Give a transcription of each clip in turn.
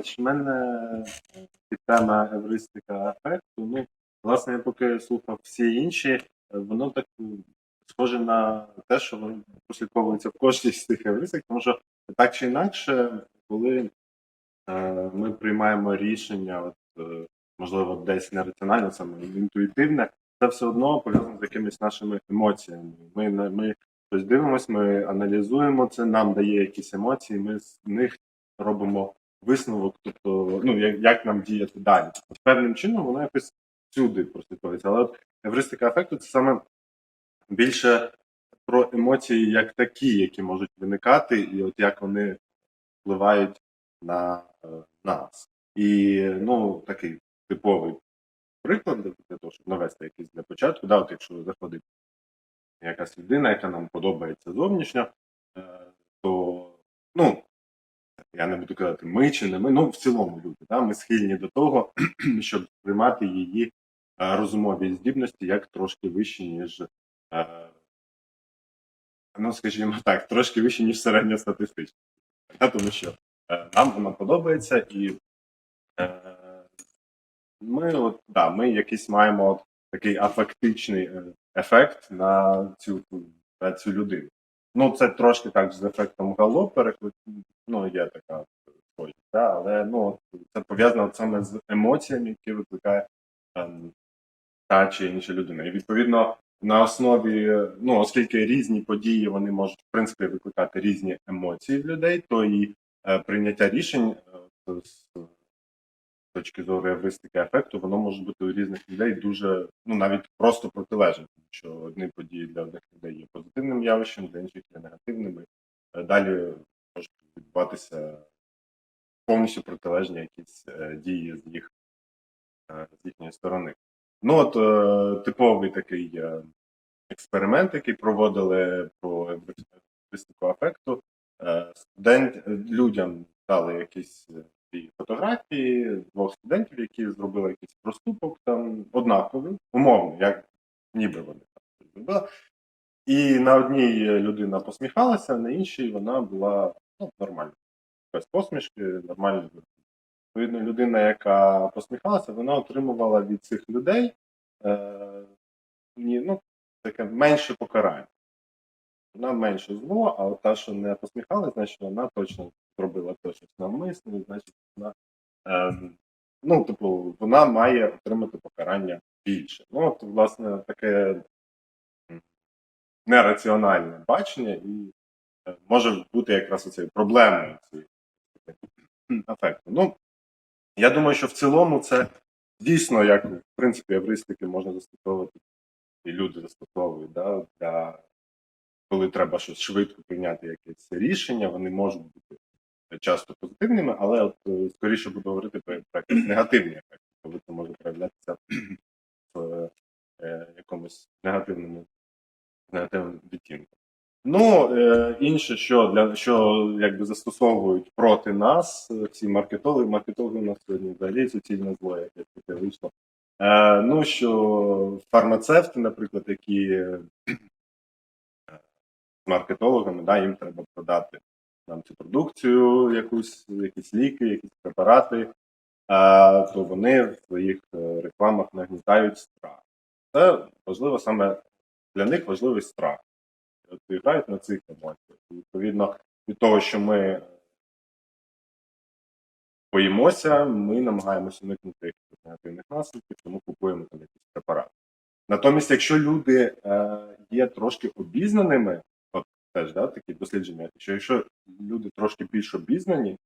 значить, в мене тема евристика ефекту. Ну, власне, я поки слухав всі інші, е, воно так схоже на те, що воно прослідковується в кожній з цих евристик, тому що так чи інакше, коли е, ми приймаємо рішення, от, е, можливо, десь нераціонально, саме інтуїтивне, це все одно пов'язано з якимись нашими емоціями. Ми, ми щось дивимося, ми аналізуємо це, нам дає якісь емоції, ми з них робимо висновок, тобто, ну, як, як нам діяти далі. Тобто, певним чином воно якось всюди прослідковується. Але от евристика ефекту це саме більше про емоції як такі, які можуть виникати, і от як вони впливають на е, нас. І ну, такий типовий приклад для того, щоб навести якийсь для початку. Да, от якщо заходить якась людина, яка нам подобається зовнішньо, е, то ну, я не буду казати ми чи не ми, ну в цілому люди, да, ми схильні до того, щоб сприймати її е, розумові здібності як трошки вищі, ніж, е, ну скажімо так, трошки вищі, ніж середньостатистичні. Тому що е, нам вона подобається і ми, от, да, ми якийсь маємо такий афектичний е, ефект на цю, на цю людину. Ну, це трошки так з ефектом Гало переклик, ну, є така схожість, да, але ну, це пов'язано саме з емоціями, які викликає ем, та чи інша людина. І відповідно на основі, ну, оскільки різні події вони можуть в принципі викликати різні емоції в людей, то і е, прийняття рішень е, з точки зору евристики ефекту, воно може бути у різних людей дуже, ну навіть просто протилежним, тому що одні події для одних людей є позитивним явищем, для інших є негативними. Е, Далі можуть відбуватися повністю протилежні якісь е, дії з їх е, з їхньої сторони. Ну от типовий такий експеримент, який проводили про евристику ефекту. Студент людям дали якісь дві фотографії двох студентів, які зробили якийсь проступок там однаковий, умовно, як ніби вони там зробили. І на одній людина посміхалася, на іншій вона була ну, нормальна. Без посмішки, нормальна. Відповідно, людина, яка посміхалася, вона отримувала від цих людей е, ну, таке менше покарання. Вона менше зло, а от та, що не посміхалася, значить вона точно зробила те щось навмисно, значить вона е, ну, типу, вона має отримати покарання більше. Ну, от, власне, таке нераціональне бачення і е, може бути якраз оцією проблемою цієї ефекту. Ну, я думаю, що в цілому це дійсно, як в принципі евристики можна застосовувати, і люди застосовують, да, для коли треба щось швидко прийняти якесь рішення, вони можуть бути часто позитивними, але от е, скоріше буду говорити про, якісь негативні ефекти, коли це може проявлятися в е, якомусь негативному негативному відтінку. Ну, е, інше, що для що якби застосовують проти нас, е, всі маркетологи, маркетологи у нас сьогодні взагалі суцільне зло, як таке вийшло. Е, ну, що фармацевти, наприклад, які е, маркетологами, да, їм треба продати нам цю продукцію, якусь, якісь ліки, якісь препарати, е, то вони в своїх е, рекламах нагнітають страх. Це важливо саме для них важливий страх. І грають на цих емоціях. Відповідно, від того, що ми боїмося, ми намагаємося уникнути негативних наслідків, тому купуємо там якісь препарати. Натомість, якщо люди е, є трошки обізнаними, теж да, такі дослідження, що якщо люди трошки більш обізнані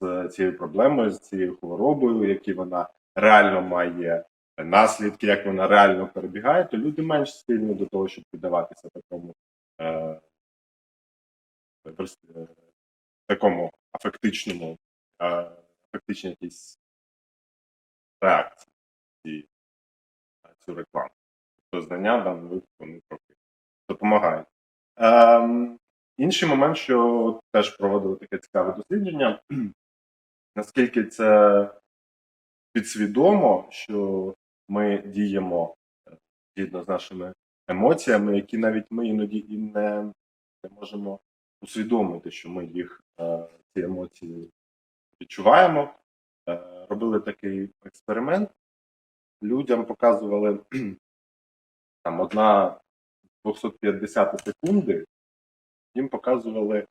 з цією проблемою, з цією хворобою, які вона реально має наслідки, як вона реально перебігає, то люди менш схильні до того, щоб піддаватися такому е, е, такому афектичному, е, афектичній якійсь реакції ці- на цю рекламу. Тобто знання в даному випадку вони трохи допомагають. Ем, інший момент, що теж проводили таке цікаве дослідження, наскільки це підсвідомо, що ми діємо е, згідно з нашими емоціями, які навіть ми іноді і не, не можемо усвідомити, що ми їх е, ці емоції відчуваємо. е, робили такий експеримент. Людям показували там одна 250 секунди, їм показували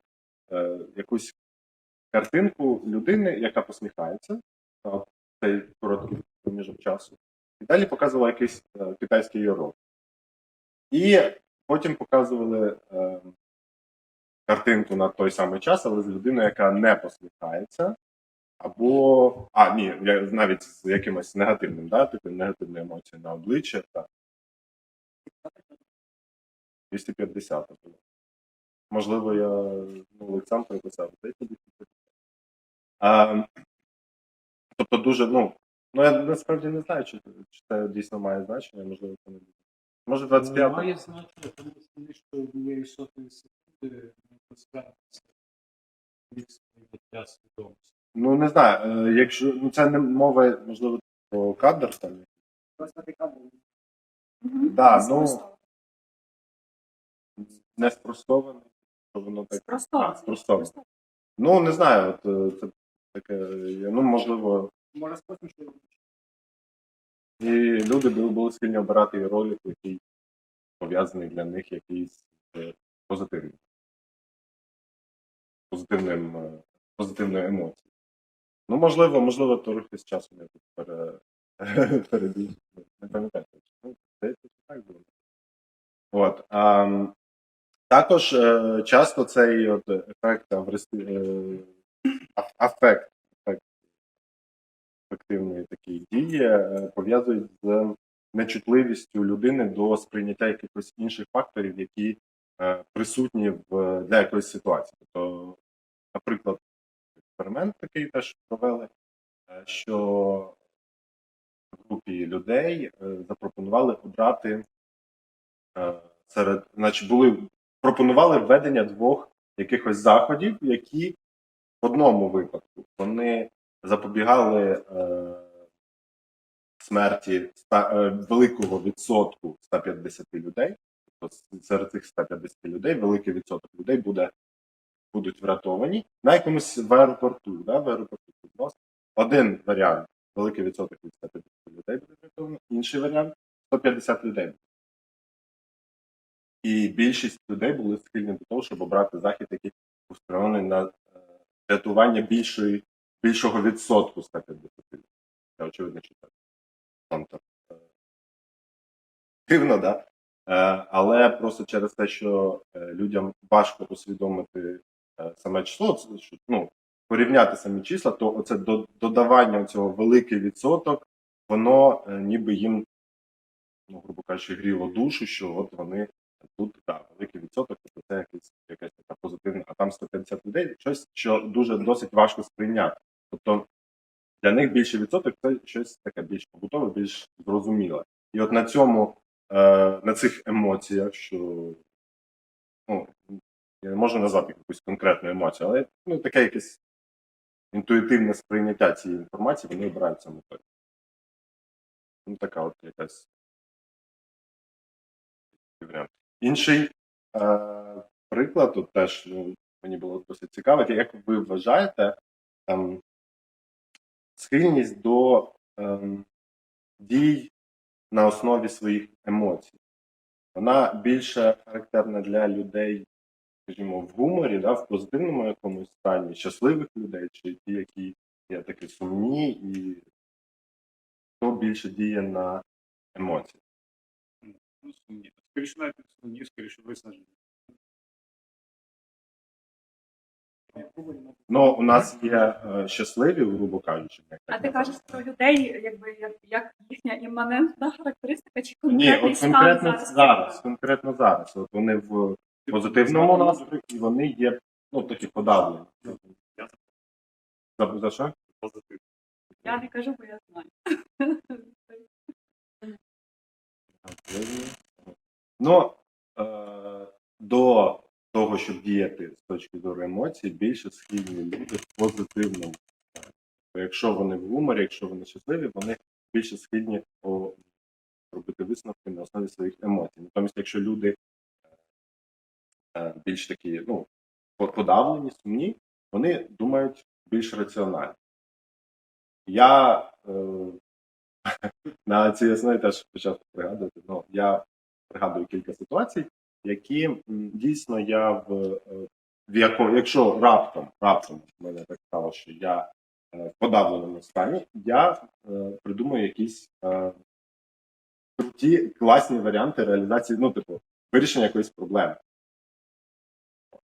е, якусь картинку людини, яка посміхається на цей короткий проміжок часу. І далі показували якийсь е, китайський іерогліф. І потім показували е, картинку на той самий час, але з людиною, яка не посміхається. Або. А, ні, навіть з якимось негативним, да, типу негативні емоції на обличчя. Так. 250 було. Можливо, я ну, лицям приписав. Здається, 250. А, тобто дуже, ну, ну я насправді не знаю, чи, чи це дійсно має значення, можливо, це не буде. Може, 25. Має значення, тому що вони що однієї сотої секунди не посвятиться для свідомості. Ну, не знаю, е, якщо ну, це не мова, можливо, про кадр там. Да, ну, не спростовано, що воно так. А, спростовано. Ну, не знаю, от е, це таке, ну, можливо, Може, потім, що і люди були, були схильні обирати ролик, який пов'язаний для них якийсь е, позитивний. Позитивним, е, позитивною емоцією. Ну, можливо, можливо, трохи з часом я тут пере, перебіг. Не пам'ятаю. Ну, здається, так було. От. А, також е, часто цей от ефект аврести, е, афект, ефект ефективної такої дії е, пов'язують з нечутливістю людини до сприйняття якихось інших факторів, які е, присутні в для якоїсь ситуації. Тобто, наприклад, експеримент такий теж провели, е, що групі людей е, запропонували обрати е, серед, значить, були пропонували введення двох якихось заходів, які в одному випадку вони запобігали е, смерті ста, е, великого відсотку 150 людей. Тобто серед цих 150 людей великий відсоток людей буде, будуть врятовані на якомусь в аеропорту. Да, в аеропорту. Один варіант великий відсоток від 150 людей буде врятований, інший варіант 150 людей. І більшість людей були схильні до того, щоб обрати захід, який був спрямований на е, рятування більшої, більшого відсотку 150 людей. Це очевидно, що так. Е, Дивно, да? Е, Але просто через те, що людям важко усвідомити саме число, що, ну, порівняти самі числа, то оце додавання цього великий відсоток, воно ніби їм, ну, грубо кажучи, гріло душу, що от вони тут так, великий відсоток, тобто це якась, якась така позитивна, а там 150 людей, щось, що дуже досить важко сприйняти. Тобто для них більший відсоток це щось таке більш побутове, більш зрозуміле. І от на цьому, е, на цих емоціях, що ну, я не можу назвати якусь конкретну емоцію, але ну, таке якесь інтуїтивне сприйняття цієї інформації, вони обирають саме так. Ну, така от якась варіант. Інший е, приклад, тут теж ну, мені було досить цікаво, як ви вважаєте там, схильність до ем, дій на основі своїх емоцій. Вона більше характерна для людей, скажімо, в гуморі, да, в позитивному якомусь стані, щасливих людей, чи ті, які є такі сумні, і хто більше діє на емоції. ну, сумні. Навіть не сумні, скоріше. Ну, у нас є е, щасливі, грубо кажучи. як А так ти кажеш про людей, якби як, як їхня іманентна характеристика чи Ні, конкретний от стан конкретно зараз? зараз, конкретно зараз. От вони в позитивному настрої, і вони є ну, такі подавлені. За, за що? Я не кажу, бо я знаю. Ну, е, до того, щоб діяти з точки зору емоцій, більше схильні люди в позитивному. Якщо вони в гуморі, якщо вони щасливі, вони більше схильні робити висновки на основі своїх емоцій. Натомість, якщо люди е, більш такі, ну, подавлені, сумні, вони думають більш раціонально. Я е, на цій основі теж почав пригадувати. Ну, я пригадую кілька ситуацій, які дійсно я в, е, в яко, якщо раптом, раптом мене так стало, що я е, в подавленому стані, я е, придумаю якісь круті, класні варіанти реалізації, ну, типу, вирішення якоїсь проблеми.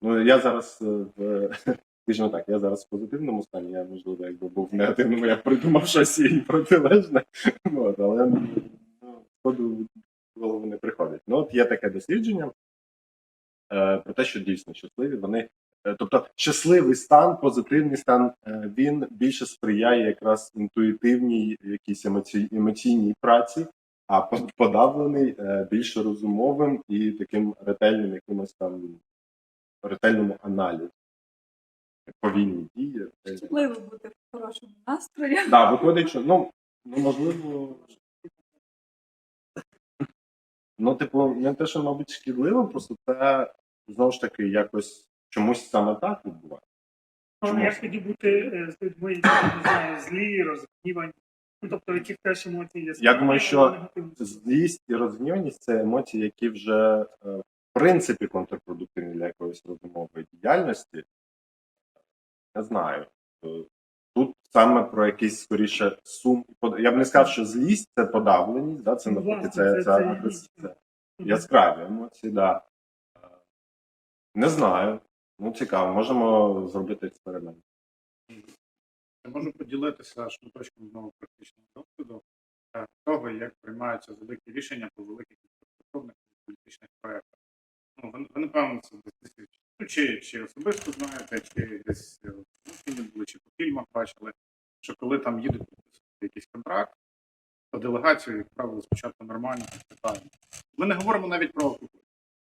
Ну, я зараз в скажімо так, я зараз в позитивному стані, я можливо, якби був в негативному, я придумав щось і протилежне. От, але ну, сходу в голову не приходить. Ну, от є таке дослідження е, про те, що дійсно щасливі вони. е, Тобто щасливий стан, позитивний стан, е, він більше сприяє якраз інтуїтивній якійсь емоцій, емоційній праці, а подавлений е, більш розумовим і таким ретельним якимось там ретельному аналізу. Повільні дії. Щасливо бути в хорошому настрої. Да, виходить, що ну, ну можливо. Ну, типу, не те, що, мабуть, шкідливо, просто це знову ж таки якось чомусь саме так відбувається. Але як тоді бути е, з людьми, які не знаю, злі, розгнівані? Ну, тобто, яких теж емоції є Я думаю, що. Злість і розгніваність це емоції, які вже е, в принципі контрпродуктивні для якоїсь розумової діяльності. Не знаю. Саме про якийсь скоріше сум. Я б не сказав, що злість це подавленість, да? це навпаки, це, це- це, це агрес- це яскраві емоції, да. Не знаю. Ну, цікаво, можемо зробити експеримент. Я можу поділитися шматочком знову практичного досвіду е, того, як приймаються великі рішення по великих інфраструктурних і політичних проєктах. Ну, ви, ви напевно, це ну, чи, чи особисто знаєте, чи десь ну, були, чи по фільмах бачили, що коли там їдуть підписувати якийсь контракт, то делегацію, як правило, спочатку нормально питають. Ми не говоримо навіть про алкоголь.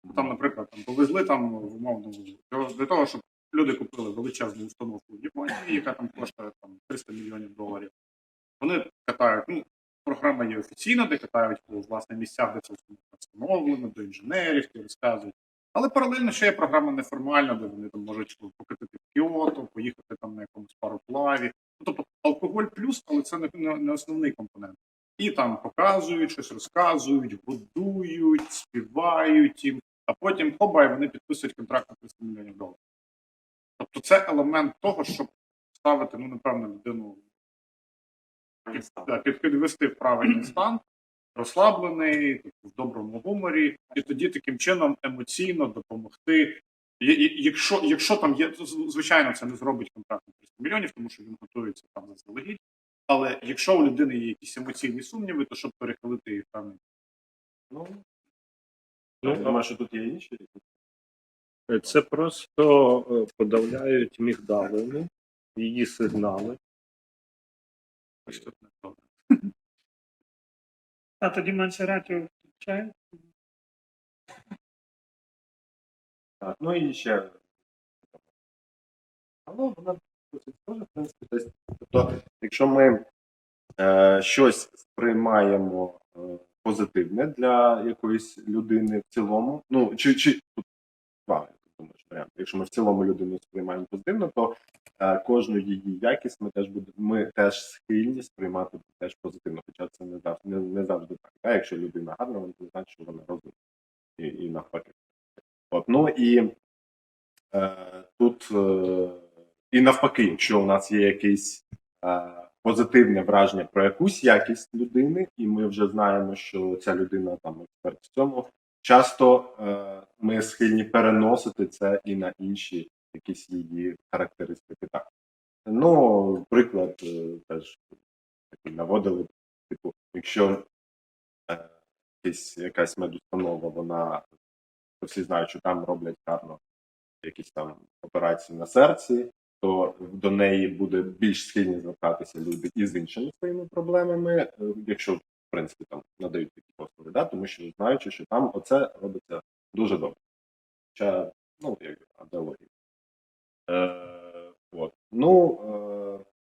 Ну, Там, наприклад, там повезли там в умовно для- того, щоб люди купили величезну установку в Японії, яка там коштує там 300 мільйонів доларів. Вони катають, ну, програма є офіційна, де катають по власне місцях, де це встановлено, до інженерів, які розказують. Але паралельно ще є програма неформальна, де вони там можуть покатити в Кіото, поїхати там на якомусь пароплаві. Ну, тобто алкоголь плюс, але це не, не, основний компонент. І там показують, щось розказують, годують, співають їм, а потім хоба, і вони підписують контракт на 300 мільйонів доларів. Тобто це елемент того, щоб ставити, ну, напевно, людину під, да, підвести в правильний стан, розслаблений, типу, в доброму гуморі, і тоді таким чином емоційно допомогти. Якщо, якщо там є, звичайно, це не зробить контракт на 300 мільйонів, тому що він готується там заздалегідь. Але якщо у людини є якісь емоційні сумніви, то щоб перехилити їх там. Ну, Ну, думаю, що тут є інші. Це просто е, подавляють мігдалину, її сигнали. Ось тут не добре. А тоді менше радіо включають. Так, ну і ще. Але вона досить схожа, в принципі. Тобто, Тобто, якщо ми е, щось сприймаємо е, позитивне для якоїсь людини в цілому, ну чи, чи тут варіанти. Якщо ми в цілому людину сприймаємо позитивно, то е, кожну її якість ми теж буде, ми теж схильні сприймати теж позитивно, хоча це не завжди, не, не завжди так. А якщо людина гарна, вона не значить, що вона розумна. І, і навпаки. От, ну і е, тут е, і навпаки, якщо у нас є якесь е, позитивне враження про якусь якість людини, і ми вже знаємо, що ця людина там експерт в цьому, часто е, ми схильні переносити це і на інші якісь її характеристики. Так. Ну, приклад е, теж наводили, типу, якщо е, якась, якась медустанова, вона всі знають, що там роблять гарно якісь там операції на серці, то до неї буде більш схильні звертатися люди із іншими своїми проблемами, якщо в принципі там надають такі послуги, да? тому що знаючи, що там оце робиться дуже добре. Хоча, ну, як адеологія. Е, от. Ну,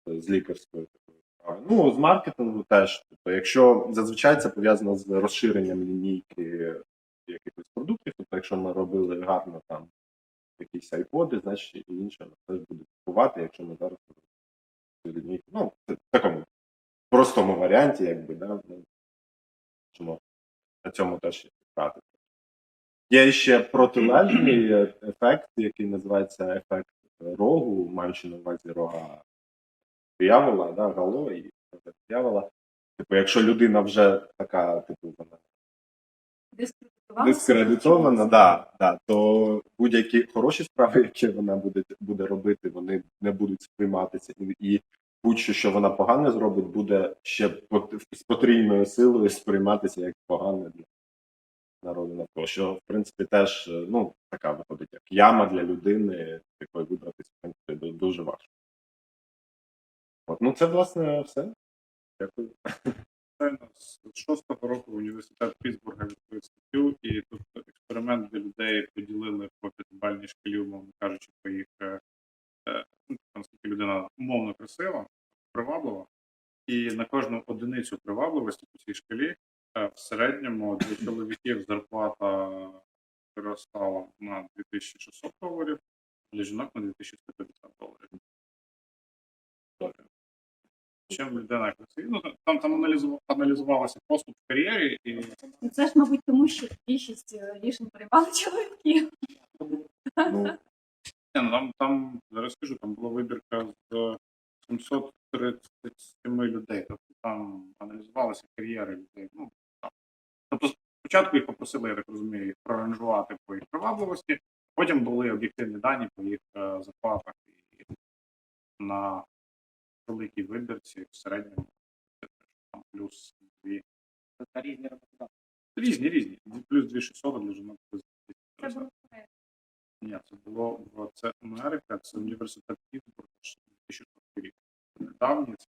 е, з лікарської такої справи. Ну, з маркетингу теж. Тобто, якщо зазвичай це пов'язано з розширенням лінійки якихось продуктів, тобто, якщо ми робили гарно там якісь айподи, значить і інше теж буде купувати, якщо ми зараз. Ну, в такому простому варіанті, якби, да, ми можемо на цьому теж грати. Є ще протилежний ефект, який називається ефект рогу, маючи на увазі рога диявола, да, гало і диявола. Типу, якщо людина вже така, типу, вона дискредитована, да, да, то будь-які хороші справи, які вона буде, буде робити, вони не будуть сприйматися. І будь-що, що вона погане зробить, буде ще з потрійною силою сприйматися як погане для народу навколо. Що, в принципі, теж е, ну, така виходить, як яма для людини, якої вибратися, в принципі, дуже важко. От, ну, це, власне, все. Дякую. З шостого року університет Пітсбурга відкрив статтю, і тут експеримент, де людей поділили по п'ятибальній шкалі, умовно кажучи, по їх е, е, ну, наскільки людина умовно красива, приваблива, і на кожну одиницю привабливості по цій шкалі е, в середньому для чоловіків зарплата виростала на 2600 доларів, для жінок на 2150 доларів. Чим людина? Ну, там, там аналізу- аналізувалося поступ в кар'єрі, і Ну, Це ж, мабуть, тому що більшість е, рішень приймали чоловіки. Ну, ну, там, там, зараз скажу, там була вибірка з 737 людей. Тобто там аналізувалися кар'єри людей. Ну, там. Тобто спочатку їх попросили, я так розумію, їх проранжувати по їх привабливості, потім були об'єктивні дані по їх е, зарплатах і на великій вибірці в середньому там плюс дві. Різні роботодавці. Різні, різні. Плюс 2600 для жінок, плюс Це 2400. Ні, це було в це Америка, це університет Пітсбург, 2006 рік. Давні, це